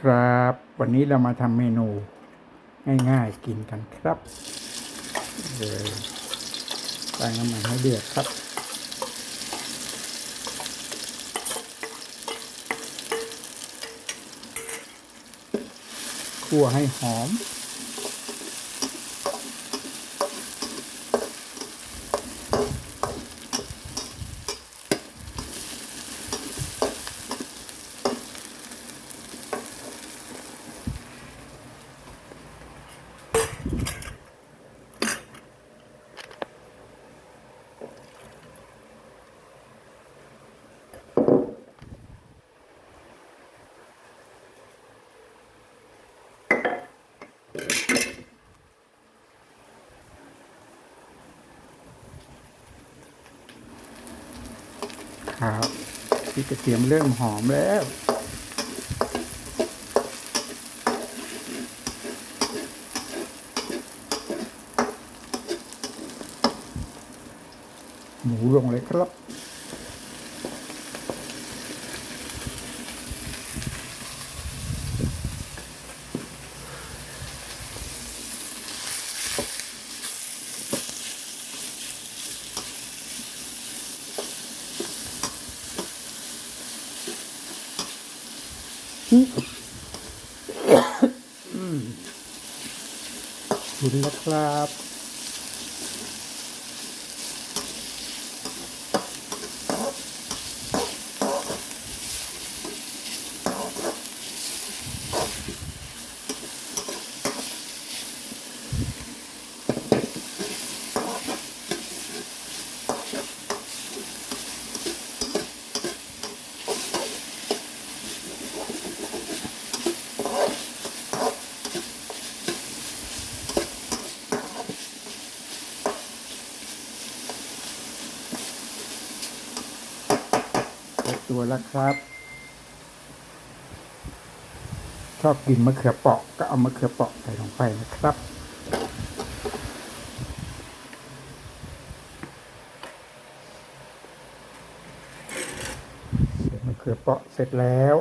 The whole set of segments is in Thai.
ครับ วันนี้เรามาทำเมนู ง่ายๆกินกันครับเลยตั้งน้ำมันให้เดือดครับ คั่วให้หอม ครับพริกกระเทียมเริ่มหอมแล้วหมูลงเลยครับ ขุนะครับ ตัวแล้วครับ ชอบกินมะเขือเปราะก็เอามะเขือเปราะใส่ลงไปนะครับเสร็จมะเขือเปราะเสร็จแล้ว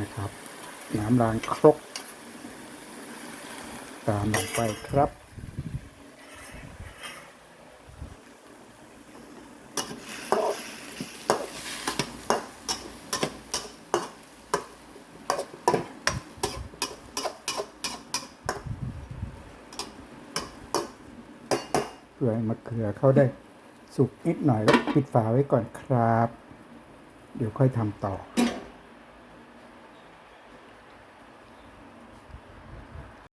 นะครับ น้ำล้างครก ตามลงไปครับ พื่อให้มะเขือเขาได้สุกนิดหน่อยแล้วปิดฝาไว้ก่อนครับ เดี๋ยวค่อยทำต่อ